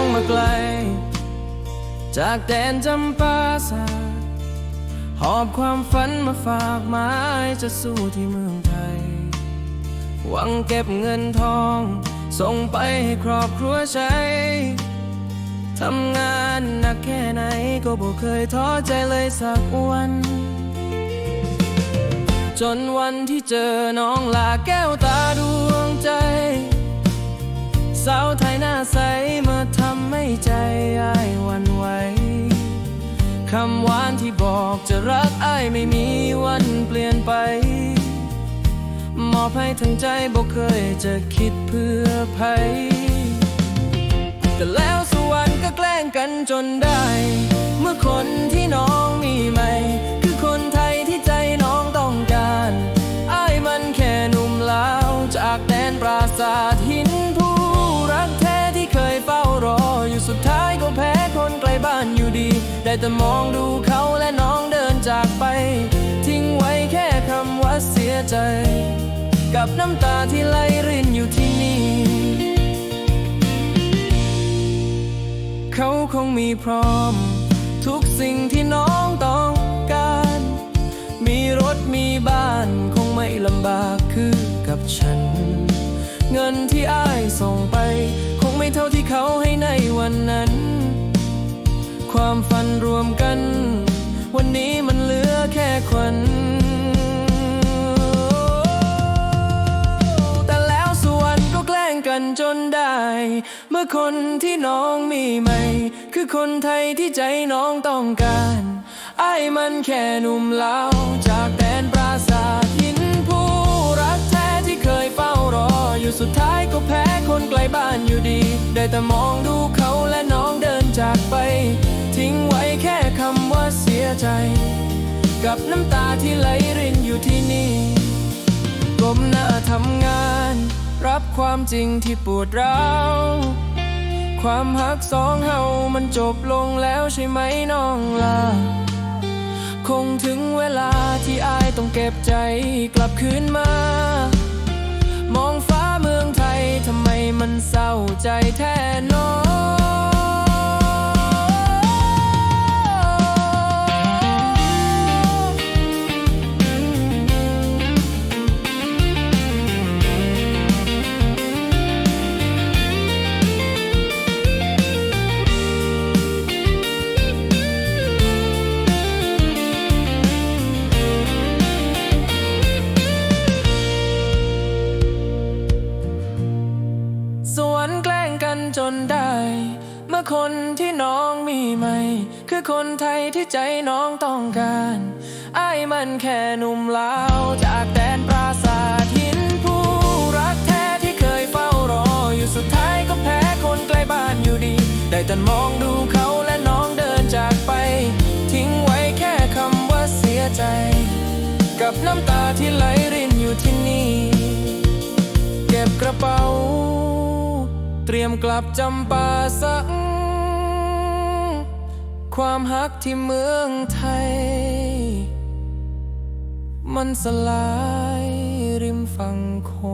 งมาไกล จากแดนจำปาสาหอบความฝันมาฝากไม้จะสู้ที่เมืองไทย หวังเก็บเงินทอง ส่งไปให้ครอบครัวใช้ทำงานหนักแค่ไหนก็บ่เคยท้อใจเลยสักวัน จนวันที่เจอน้องลาแก้วตาดวงใจ สาวไทยหน้าใส คำหวานที่บอกจะรักอ้ายไม่มีวันเปลี่ยนไป มอบให้ทั้งใจบอกเคยจะคิดเพื่อภัย แต่แล้วสวรรค์ก็แกล้งกันจนได้ เมื่อคนที่น้องมีไหม่ แต่มองดูเขาและน้องเดินจากไป ทิ้งไว้แค่คำว่าเสียใจ กับน้ำตาที่ไหลรินอยู่ที่นี่ เขาคงมีพร้อม ทุกสิ่งที่น้อง ความฝันรวมกัน วันนี้มันเหลือแค่ควันแต่แล้วสวรรค์ก็แกล้งกันจนได้ เมื่อคนที่น้องมีใหม่ คือคนไทยที่ใจน้องต้องการไอ้มันแค่หนุ่มเลาจากแดนปราสาทหินผู้รักแท้ที่เคยเฝ้ารอ อยู่สุดท้ายก็แพ้คนไกลบ้านอยู่ดี ได้แต่มองดูเขาและน้องเดินจากไป ทิ้งไว้แค่คำว่าเสียใจ กับน้ำตาที่ไหลรินอยู่ที่นี่ก้มหน้าทำงาน รับความจริงที่ปวดร้าวความหักสองเฮามันจบลงแล้วใช่ไหมน้องลาคงถึงเวลาที่อายต้องเก็บใจกลับคืนมา มองฟ้า ทำไมมันเศร้าใจแท้ จนได้ เมื่อคนที่น้องมีใหม่ คือคนไทยที่ใจน้องต้องการไอ้ายมันแค่หนุ่มลาวจากแดนปราสาทหินผู้รักแท้ที่เคยเฝ้ารอ อยู่สุดท้ายก็แพ้คนไกล้บ้านอยู่ดี ได้แต่มองดูเขาและน้องเดินจากไป ทิ้งไว้แค่คำว่าเสียใจ กับน้ำตาที่ไหลรินอยู่ที่นี่ เก็บกระเป๋า เตรียมกลับจำปาสัก ความฮักที่เมืองไทย มันสลายริมฝั่งโขง